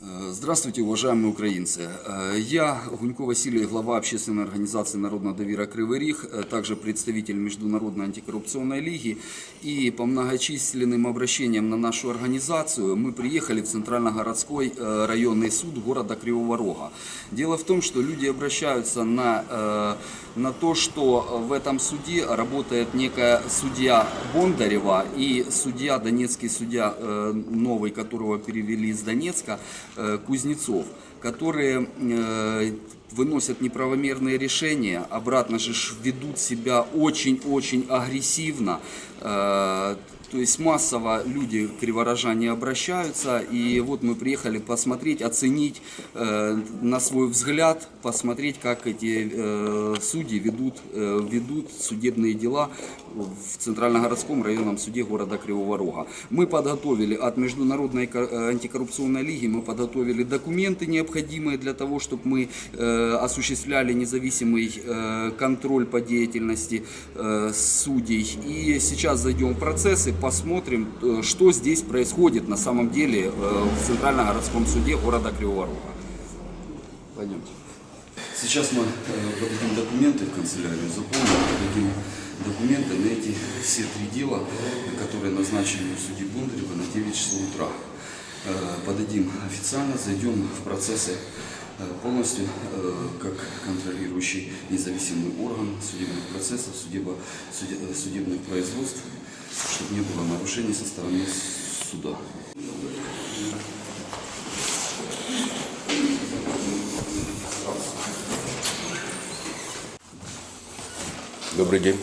Э, Здравствуйте, уважаемые украинцы. Э, Я Гунько Василий, глава общественной организации «Народного довера Кривый Риг», э, также представитель Международной антикоррупционной лиги. И по многочисленным обращениям на нашу организацию мы приехали в Центрально-городской районный суд города Кривого Рога. Дело в том, что люди обращаются на, на то, что в этом суде работает некая судья Бондарева и судья, донецкий судья новый, которого перевели из Донецка, Кузнецов, которые э, выносят неправомерные решения, обратно же ж ведут себя очень-очень агрессивно. То есть массово люди, криворожане, обращаются. И вот мы приехали посмотреть, оценить э, на свой взгляд, посмотреть, как эти э, судьи ведут, э, ведут судебные дела в Центральногородском районном суде города Кривого Рога. Мы подготовили от Международной э, антикоррупционной лиги, мы подготовили документы необходимые для того, чтобы мы э, осуществляли независимый э, контроль по деятельности э, судей. И сейчас зайдем в процесс и посмотрим, э, что здесь происходит на самом деле э, в Центральногородском суде города Кривого Рога. Пойдемте. Сейчас мы э, подадим документы в канцелярию, заполним, подадим документы на эти все три дела, которые назначены у судьи Бондарева на 9 часов утра. Подадим официально, зайдем в процессы полностью как контролирующий независимый орган судебных процессов, судебо- суде- судебных производств, чтобы не было нарушений со стороны суда. Добрый день.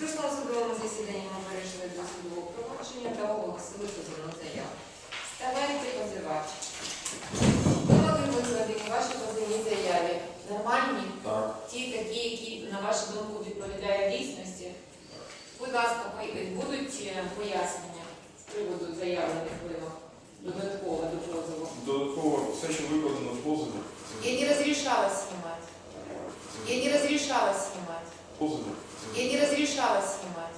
Прошлому судовому засіданні ми перейшли до судового провадження та оголосили позовну заяву. Ставайте позивач. Вимоги викладені в вашій позивній заяві нормальні? Так. Ті такі, які, на вашу думку, відповідають дійсності. Будь ласка, будуть е, пояснення з приводу заявлених вимог додатково до позову. Додатково все, що викладено в позові, Я не разрешала снимать. Я не разрешала снимать. позові. Я не разрешала снимать.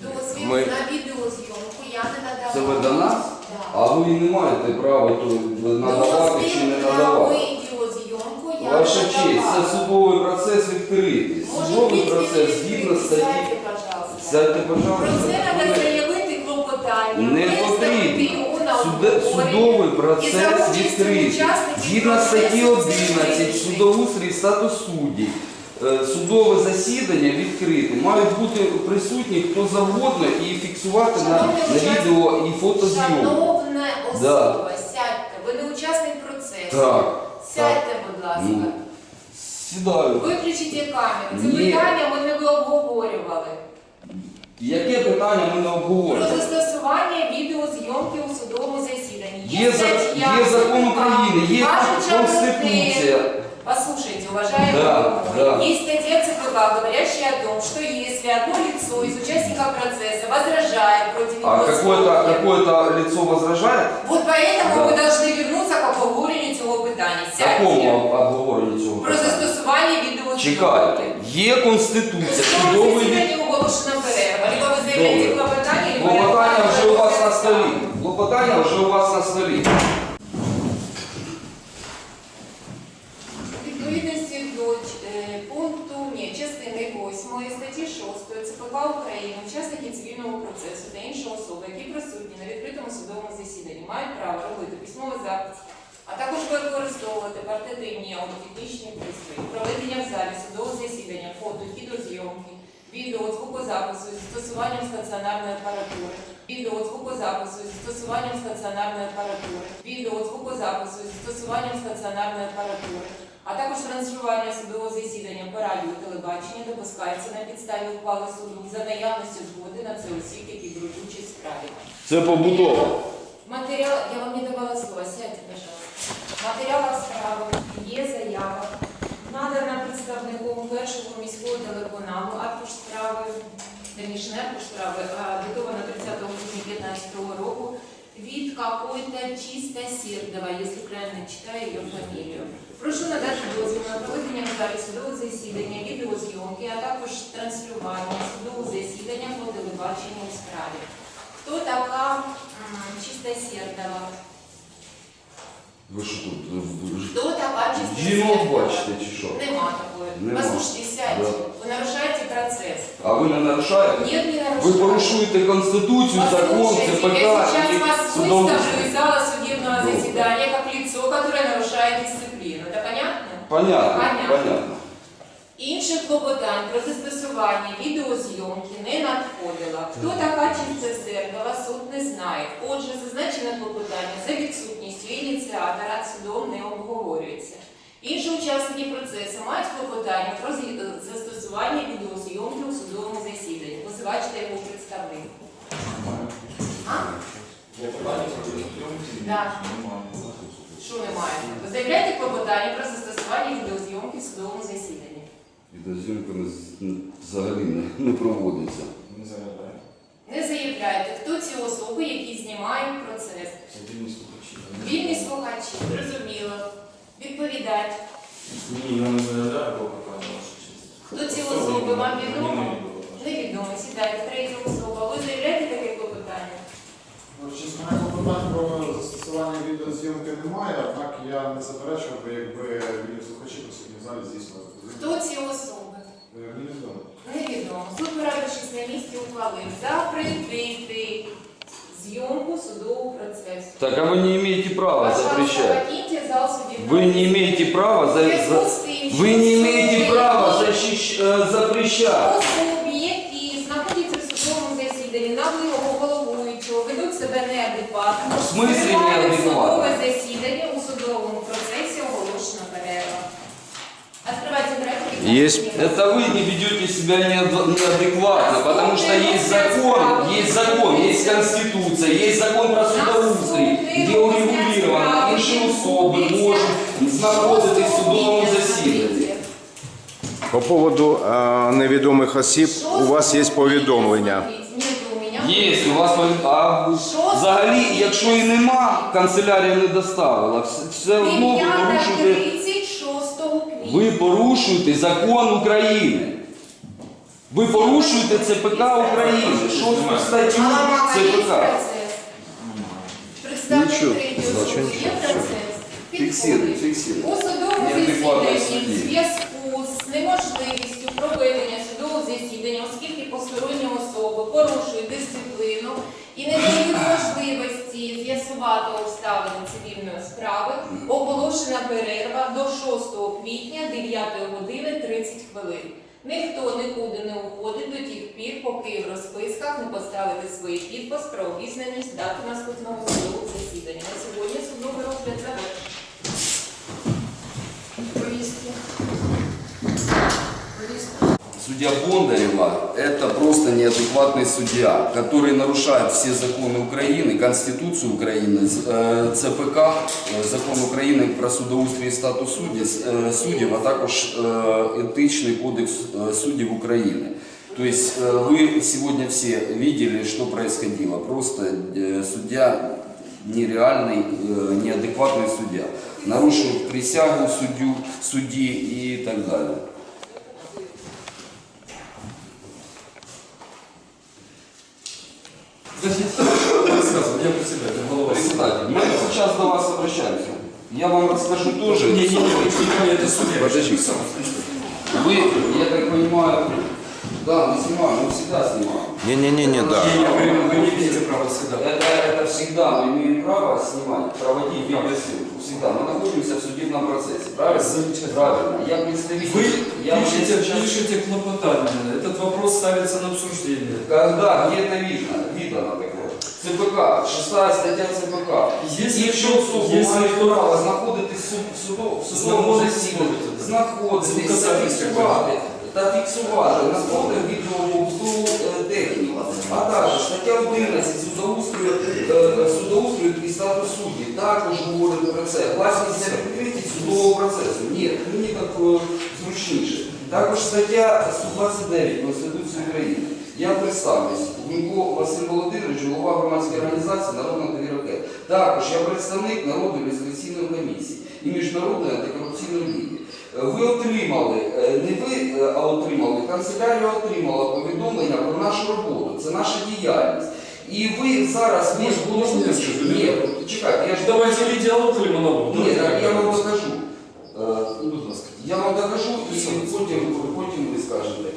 Дозвіл Ми- на відеозйомку я не надавала. Це ви до нас? Да. А ви не маєте права то надавати чи не надавати. відеозйомку я Ваша честь, надавала. це судовий процес відкритий. Може, Судовий ви процес згідно статті. Сядьте, пожалуйста. Сядьте, Про пожалуйста. це треба заявити клопотання. Не потрібно. Обговорення Судовий і за процес участю відкритий. учасників Згідно процесу статті 11 судоустрій і статус суддів. е, Судове засідання відкрите. Мають бути присутні хто завгодно і фіксувати на, Шановні на учасники, відео і фотозйомку. Шановна особа, сядьте. Ви не учасник процесу. Так. Сядьте, будь ласка. Ну. Сідаю. Виключіть камеру. Це питання ми не обговорювали. Яке питання ми не Про обговорюємо? застосування відеозйомки у судовому засіданні. Є, за- стаття, є закон КПК, України, є кажучи про те, Конституція. Послушайте, уважаемые Да, громадяне, да. есть статья ЦПК, говорящая о том, что если одно лицо из участников процесса возражает против А его какое-то слов, какое лицо возражает? вот поэтому Да. вы должны вернуться к обговорению питання. Сядьте. об- обговоренні цього Про питання? застосування відеозйомки. Чекайте, є конституція, В цьому судовий від- оголошена перерва. Либо ви заявляєте Добре. клопотання, либо Клопотання вже у вас на столі. Клопотання вже у вас на столі. Відповідності до е, пункту ні, частини 8 статті 6 ЦПК України, учасники цивільного процесу та інші особи, які присутні на відкритому судовому засіданні, мають право робити письмовий запис, а також використовувати портативні аудіотехнічні пристрої, проведення в залі судового засідання, фото, відеозйомки, відео, звукозапису зі застосуванням стаціонарної апаратури, відео, звукозапису зі застосуванням стаціонарної апаратури, відео, звукозапису зі застосуванням стаціонарної апаратури, а також транслювання судового засідання по радіо телебачення допускається на підставі ухвали суду за наявності згоди на це осіб, які беруть участь в справі. Це побутово. Матеріал, я вам не давала слова, сядьте, пожалуйста. В матеріалах справи є заява, надана представником першого міського телеканалу, аркуш справи, не аркуш справи, а датована 30 грудня 2015 року від какой-то чисто Сердова, якщо правильно читаю її фамілію. Прошу надати дозвіл на проведення в судового засідання, відеозйомки, а також транслювання судового засідання по телебаченню у справі. Хто така м, чиста Сердова? Ви що тут? ж- Хто така Жінок бачите чи що? Нема такої. Нема. Послушайте, сядьте. Да. Ви нарушаєте процес. А ви не нарушаєте? Ні, не нарушаєте. Ви порушуєте Конституцію, закон, Послушайте, ЦПК я сейчас і вас судовий. выставлю из зала судебного Добре. заседания как лицо, которое нарушает дисциплину. Это понятно? Понятно, Понятно. Інших клопотань про застосування відеозйомки не надходило. Хто така зеркала, суд не знає. Отже, зазначене клопотання за відсутністю ініціатора судом не обговорюється. Інші учасники процесу мають клопотання про е, застосування відеозйомки у судовому засіданні. Позивач та його представник. А? Да. Що немає? Ви заявляєте клопотання про застосування відеозйомки в судовому засіданні. Відеозйомка взагалі не, не проводиться. Не заявляю. Не заявляєте, хто ці особи, які знімають процес. Сидільні слухачі. Вільні слухачі, зрозуміло. Відповідать. Ні, я не заявляю клопотання, ваша честь. Хто ці особи вам відомо? невідомо. Невідомо, сідайте, третя особа. Ви заявляєте таке клопотання? Ну, Чесно, клопотань про застосування відеозйомки немає, однак я не заперечував би, якби вільні слухачі в залі здійснили. Хто ці особи? Е, Мені невідомо. Невідомо. Суд, порадившись на місці, ухвалив запретити зйомку судового процесу. Так, а вы не имеете права Пожалуйста, запрещать. покиньте зал судебного Вы не заседания. имеете права за, Зв'язку за- з тим, що вы не суд имеете права вирішив, защищ, э, запрещать. Особи, які знаходяться в судовому засіданні на вимогу головуючого, ведуть себе неадекватно. В смислі Триває неадекватно? Судове Есть. Это вы не ведете себя неад- неадекватно, потому что есть закон, есть закон, есть конституция, есть закон про судоустрій, где урегулировано, інші особи можуть знаходитись в судовому засіданні. По поводу э, невідомих осіб у вас є повідомлення. Ні, у мене. Є, у вас повід- а взагалі, якщо і нема, канцелярія не доставила. Все, все одно ви Дев'ята порушуєте, 36 квітня. ви порушуєте закон України. Ви порушуєте ЦПК України, шосту статтю ЦПК. процес? Представник значить, особи, є процес? Фіксируй, фіксируй. У судовому засіданні в зв'язку з неможливістю проведення судового засідання, оскільки посторонні особи порушують дисципліну і не дають можливості з'ясувати обставини цивільної справи, оголошена перерва до 6 квітня 9 години 30 хвилин. Ніхто нікуди не уходить до тих пір, поки в розписках не поставити свій підпис про обізнаність дати наступного судового засідання. На сьогодні судовий розгляд завершений. Повістки. Повістки. Судья Бондарева – это просто неадекватный судья, который нарушает все законы Украины, Конституцию Украины, э, ЦПК, э, Закон України про судоустрій і статус суддів, э, суддів, а також э, Етичний кодекс э, суддів України. То есть э, вы сегодня все видели, что происходило. Просто э, судья нереальный, э, неадекватный судья. нарушив присягу суддю, судді і так далі. Подождите, рассказывай, я председатель, голова. Председатель, мы сейчас до вас обращаемся. Я вам расскажу тоже. Не, не, не, это судья. Подожди. Вы, я так понимаю, да, мы снимаем, мы всегда снимаем. Ні-ні-ні, да. Не, не, вы, вы не имеете права всегда. Это, это всегда мы имеем право снимать, проводить видеосъемку. Всегда. Мы находимся в судебном процессе. Правильно? Замечательно. Правильно. Я представитель. Вы я пишете, сейчас- пишете клопотание, этот вопрос ставится на обсуждение. Когда? Где это видно? Видно такое. ЦПК, 6 стаття ЦПК. Если Якщо кто- особа если має кто- право знаходитись в суд- в суду- в судовому Знаходитись, засіданні, знаходитись. знаходитись, Звукозапис зафіксувати та фіксувати на фото відеоповту техніку. А також стаття 11 судоустрою, е, судоустрою і статус судді також говорить про це. Власність відкритість судового процесу. Ні, мені так е, зручніше. Також стаття 129 Конституції України. Я представлюсь. Гунько Василь Володимирович, голова громадської організації Народна довіроке. Також я представник Народної реєстраційної комісії і Міжнародної антикорупційної ліги. Ви отримали, е, не ви, е, а отримали, канцелярія отримала повідомлення про нашу роботу. Це наша діяльність. І ви зараз можна я скажу? Ні, чекайте, я ж Давайте или диалог, или ні, так я вам докажу. Е, Будь ласка. я вам докажу і потім, потім ви скажете.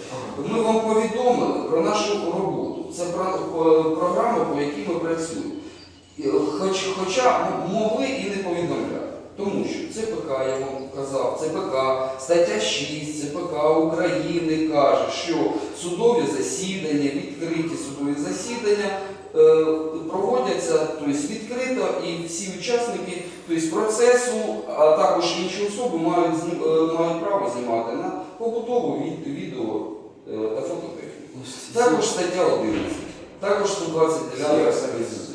Ми вам повідомили про нашу роботу. Це про, по- програма, по якій ми працюємо. Хоч, хоча м- могли і не повідомляти. Тому що ЦПК, я вам казав, ЦПК, стаття 6 ЦПК України каже, що судові засідання, відкриті судові засідання е, проводяться тобто, відкрито і всі учасники тобто, процесу, а також інші особи мають, е, мають право знімати на побутову відео е, та фототехніку. Також стаття 11, також 129 Я э,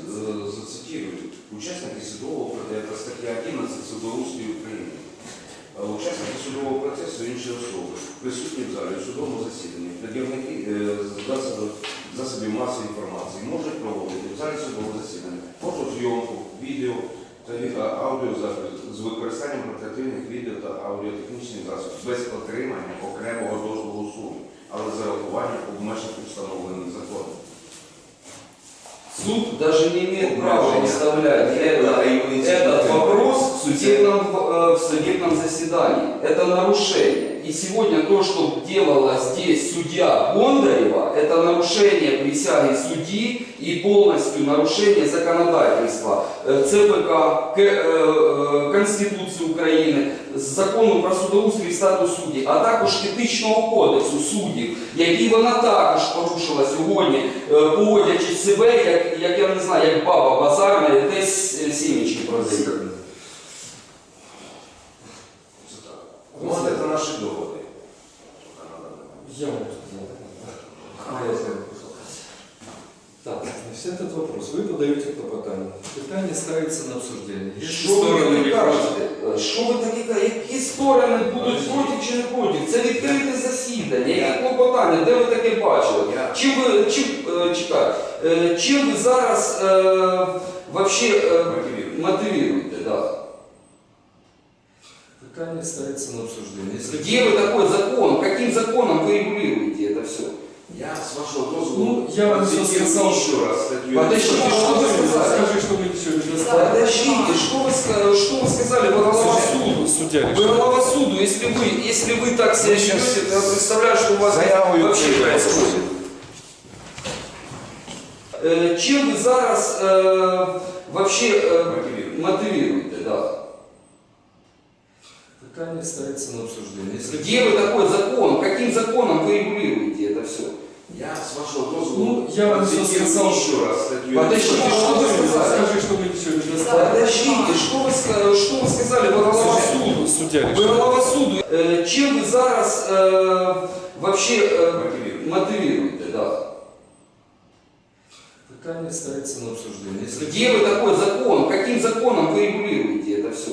Участники судового процесу, стаття 11 судоустрій України. Е, Учасники судового процесу інші особи, присутні в залі у судовому засіданні, пред'явники е, засобів, засобів масової інформації можуть проводити в залі судового засідання фотозйомку, відео та аудіозапис з використанням портативних відео та аудіотехнічних засобів без отримання окремого дозволу суду, але з урахуванням обмежень встановлених законом. Суд даже не имеет права выставлять Да, и это, вы этот инцидент. вопрос в судебном, э, в судебном заседании. Это нарушение. И сегодня то, что делала здесь судья Бондарева, это нарушение присяги судьи и полностью нарушение законодательства э, ЦПК, К- э, э, Конституции України, закону про судоустрій і статус судді, а також етичного кодексу суддів, який вона також порушила сьогодні, е, поводячи себе, як, як я не знаю, як баба базарна, і десь е, сімечки продає. наші доводи. Я могу сказать. Так, значит, этот вопрос. Вы подаете клопотание. Питание ставится на обсуждение. Если Що ви стороны таке не кажете? Е, Що ви таке кажете? Які сторони будуть проти чи не проти? Це відкрите засідання, які клопотання, де ви таке бачили? Я- Чим ви чим, е, чекайте, е, чим ви зараз е, вообще е, Мотивируєте. мотивуєте? Да? Питание ставится на обсуждение. Если Где вы такой закон? Каким законом вы регулируете это все? Я, з вашого дозволу, Ну, я вам все процитую сказав, ще раз статтю. Подождите, что вы сказали? Скажи, что мы ничего не достали. Подождите, что вы, что вы сказали? Вы голова суду. Судья Вы голова суду, если вы, если вы так себя ведете, я представляю, что у вас Заявою вообще происходит. Э, Чем вы зараз э, вообще э, Мотивируєте. мотивируете? Да? Питание ставится на обсуждение. Если Где вы такой закон? Каким законом вы регулируете это все? Я, з вашого дозволу, Ну, я вам все процитую сказав. ще раз статтю. Подождите, что вы сказали? Скажи, что мы ничего не достали. Подождите, что вы, что вы сказали? Вы голова суду. Судья голова суду. Е, Чим ви зараз е, вообще Мотивируєте. мотивируете? Да? Питание ставится на обсуждение. Если Где вы такой закон? Каким законом вы регулируете это все?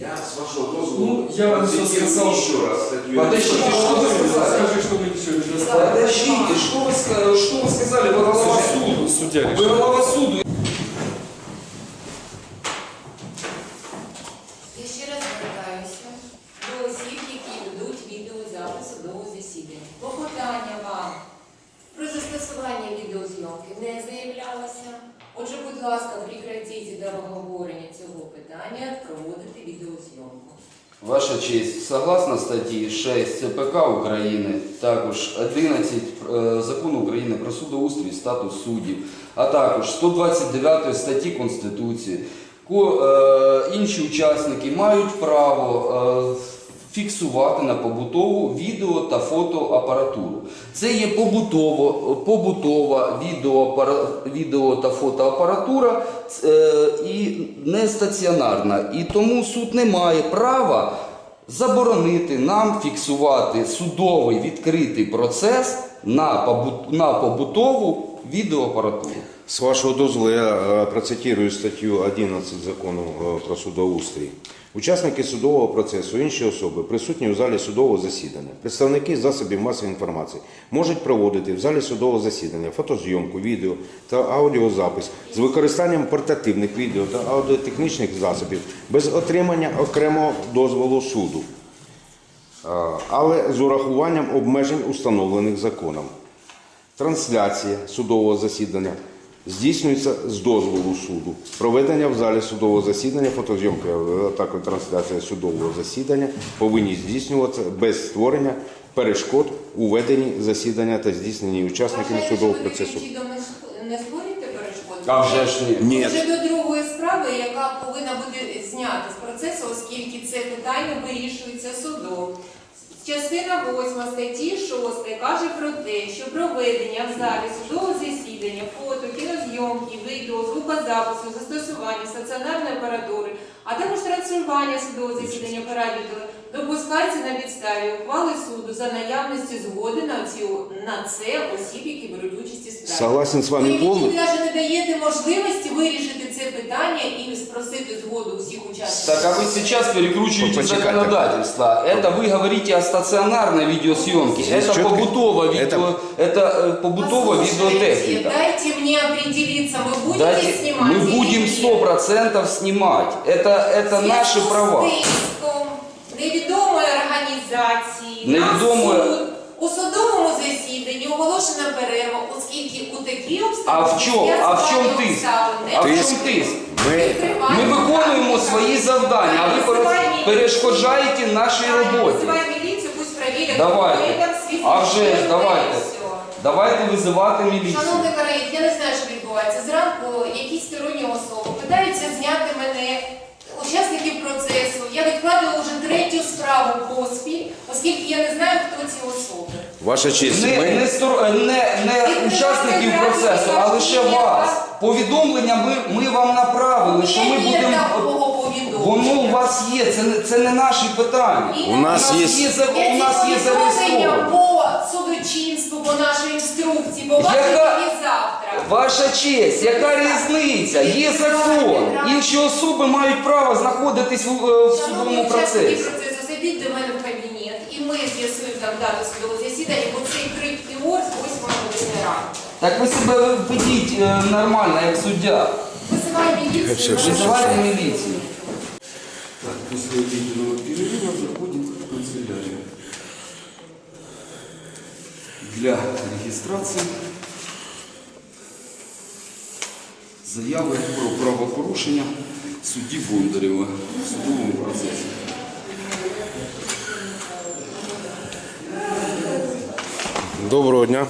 Я, з вашого дозволу, Ну, я вам все процитую сказав. ще раз статтю. Подождите, что вы сказали? Скажи, что мы ничего не достали. Подождите, что вы, ска- что вы сказали? Вы голова суду. Судья Вы решил. голова суду. Прекратіть до обговорення цього питання проводити відеозйомку. Ваша честь, согласно статті 6 ЦПК України, також 11 е, Закону України про судоустрій, статус суддів, а також 129 статті Конституції, ко- інші учасники мають право е, фіксувати на побутову відео та фотоапаратуру. Це є побутово, побутова відеоапара- відео та фотоапаратура е, і не стаціонарна. І тому суд не має права заборонити нам фіксувати судовий відкритий процес на, побут- на побутову відеоапаратуру. С вашего дозволу я е, процитирую статтю 11 закону е, про судоустрій. Учасники судового процесу, інші особи, присутні у залі судового засідання, представники засобів масової інформації можуть проводити в залі судового засідання фотозйомку, відео та аудіозапис з використанням портативних відео та аудіотехнічних засобів без отримання окремого дозволу суду, але з урахуванням обмежень, установлених законом. Трансляція судового засідання здійснюється з дозволу суду. Проведення в залі судового засідання, фотозйомка, а також трансляція судового засідання повинні здійснюватися без створення перешкод у веденні засідання та здійсненні учасниками Вважаю, судового що ви процесу. таким чином не створюєте перешкод? А вже ж ні. Ні. Вже до другої справи, яка повинна бути знята з процесу, оскільки це питання вирішується судом. Частина 8 статті 6 каже про те, що проведення в залі судового засідання, фото, кінозйомки, відео, звукозапису, застосування стаціонарної апаратури, а також транслювання судового засідання по радіо допускається на підставі ухвали суду за наявності згоди на, ці, на це осіб, які беруть участь у справі. Согласен з Ви вами мені повністю. навіть не даєте можливості вирішити це питання і спросити згоду всіх учасників. Так, а вы сейчас перекручиваете Почекайте. законодательство. Это вы говорите о стационарной видеосъемке. Здесь Это четко- побутово видео, это- это, э, побутово Послушайте, видеотехника. Дайте мне определиться, мы будете Дайте- снимать мы или будем нет? сто процентов снимать. Это, это В наши зв'язку з права. тиском невідомої організації Невідомої- на суд у судовому засіданні оголошена перерва, оскільки у такі А обставини в чому? А в чому складні тиск? обставини А в не чому тиск? Ми, Ми виконуємо свої завдання, а ви пере- перешкоджаєте нашій роботі. Вызывай милицию, пусть проверят. Давайте. кто это свидетель. А вже ж, Це давайте. все. Давайте визивати міліцію. Шановний колеги, я не знаю, що відбувається. Зранку якісь сторонні учасників процесу. Я відкладила вже третю справу поспіль, оскільки я не знаю, хто ці особи. ваша честь, Не, ми... не, стор- не, не учасників процесу, а лише вас. Повідомлення ми, ми вам направили, що ми Мені будемо. такого. Воно у вас є, це, не- це не наші питання. І У нас є- є, за- у нас є зареєстровано. по судочинству, по нашій інструкції, по вашій Яка- і завтра. Ваша честь, яка різниця? Є закон. Інші особи мають право знаходитись в, е, в судовому Шановні учасники процесі. процесу, зайдіть до мене в кабінет, і ми з'ясуємо там дату судового засідання, бо цей крик Тимур з 8 години ранку. Так ви себе ведіть е, нормально, як суддя. Висивай міліцію. Визивайте міліцію. Так, після обіднього перерыву заходимо в канцелярію. Для реєстрації заяви про правопорушення судді Бондарєва в судовому процесі. Доброго дня.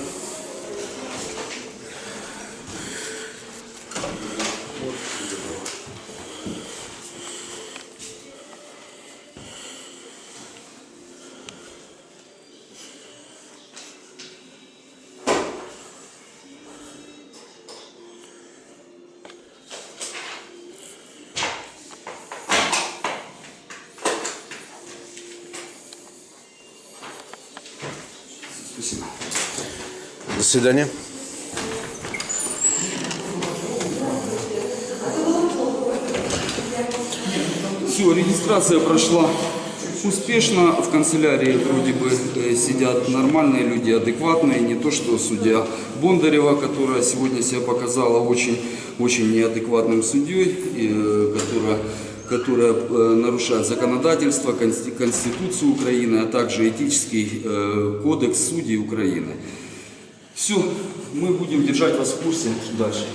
Спасибо. До свидания. Все, регистрация прошла успешно. В канцелярии вроде бы э, сидят нормальные люди, адекватные. Не то, что судья Бондарева, которая сегодня себя показала очень, очень неадекватным судьей, э, которая, которая э, нарушает законодательство, консти- Конституцию Украины, а также этический э, кодекс судей Украины. Все, мы будем держать вас в курсе дальше.